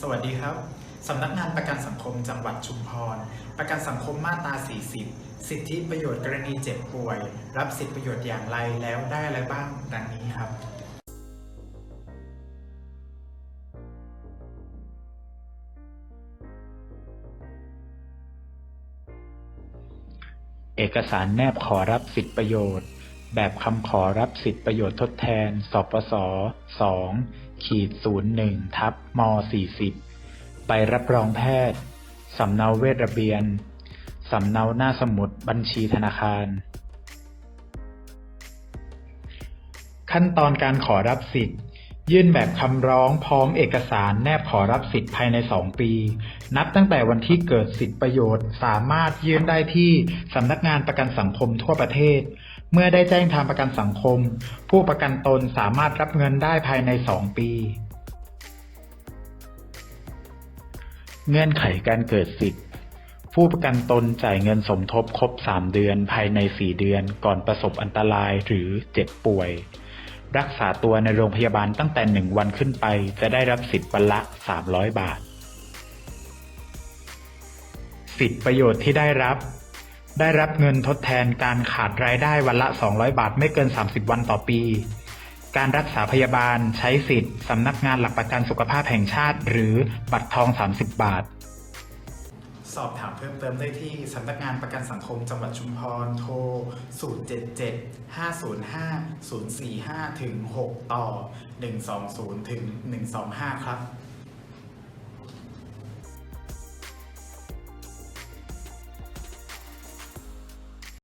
สวัสดีครับ สำนักงานประกันสังคมจังหวัดชุมพร ประกันสังคมมาตรา 40 สิทธิประโยชน์กรณีเจ็บป่วย รับสิทธิประโยชน์อย่างไรแล้วได้อะไรบ้างดังนี้ครับ เอกสารแนบขอรับสิทธิประโยชน์ แบบคำขอรับสิทธิประโยชน์ทดแทน สปส2ขีด01ทับม40ใบรับรองแพทย์ สำเนาเวชระเบียน สำเนาหน้าสมุดบัญชีธนาคาร ขั้นตอนการขอรับสิทธิ์ยื่นแบบคำร้องพร้อมเอกสารแนบขอรับสิทธิ์ภายใน 2 ปี นับตั้งแต่วันที่เกิดสิทธิประโยชน์ สามารถยื่นได้ที่สำนักงานประกันสังคมทั่วประเทศ เมื่อได้แจ้งทางประกันสังคม ผู้ประกันตนสามารถรับเงินได้ภายใน 2 ปี เงื่อนไขการเกิดสิทธิ์ ผู้ประกันตนจ่ายเงินสมทบครบ 3 เดือนภายใน 4 เดือนก่อนประสบอันตรายหรือเจ็บป่วย รักษาตัวในโรงพยาบาลตั้งแต่ 1 วันขึ้นไป จะได้รับสิทธิ์วันละ 300 บาท สิทธิประโยชน์ที่ได้รับ ได้รับเงินทดแทนการขาดรายได้วันละ 200 บาทไม่เกิน 30 วันต่อปี การรักษาพยาบาลใช้สิทธิ์สำนักงานหลักประกันสุขภาพแห่งชาติ หรือบัตรทอง 30 บาท สอบถามเพิ่มเติมได้ที่สำนักงานประกันสังคมจังหวัดชุมพรโทร 077 505 045 ถึง 6 ต่อ 120 ถึง 125 ครับ